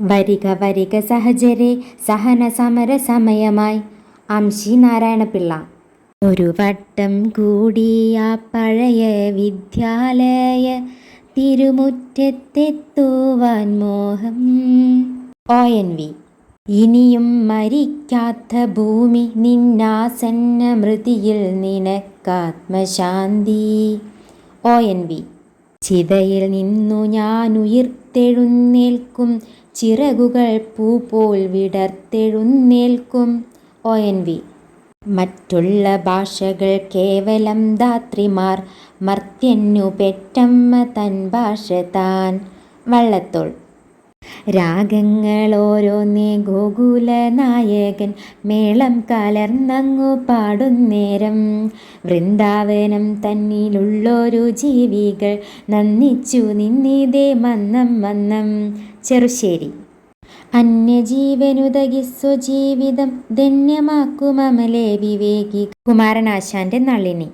വരിക വരിക സഹജരെ സഹന സമര സമയമായി. അംശി നാരായണപിള്ള. ഒരു വട്ടം കൂടിയ പഴയ വിദ്യാലയ തിരുമുറ്റത്തെത്തുവാൻ മോഹം. ഒ എൻ വി. ഇനിയും മരിക്കാത്ത ഭൂമി നിന്നാസന്ന മൃതിയിൽ നിനക്കാത്മശാന്തി. ഒ എൻ വി. ചിതയിൽ നിന്നു ഞാൻ ഉയർത്തെഴുന്നേൽക്കും ചിറകുകൾ പൂ പോൽ വിടർത്തെഴുന്നേൽക്കും. ഒ. എൻ. വി. മറ്റുള്ള ഭാഷകൾ കേവലം ധാത്രിമാർ മർത്യന്നു പെറ്റമ്മ തൻ ഭാഷ താൻ. വള്ളത്തോൾ. രാഗങ്ങൾ ഓരോന്നേ ഗോകുല നായകൻ മേളം കലർന്നങ്ങു പാടുന്നേരം വൃന്ദാവനം തന്നിലുള്ളൊരു ജീവികൾ നന്ദിച്ചു നിന്നിതേ മന്നം മന്നം ചെറുശ്ശേരി. അന്യജീവനുതകി ജീവിതം ധന്യമാക്കുമലേ വിവേകി. കുമാരനാശാന്റെ നളിനി.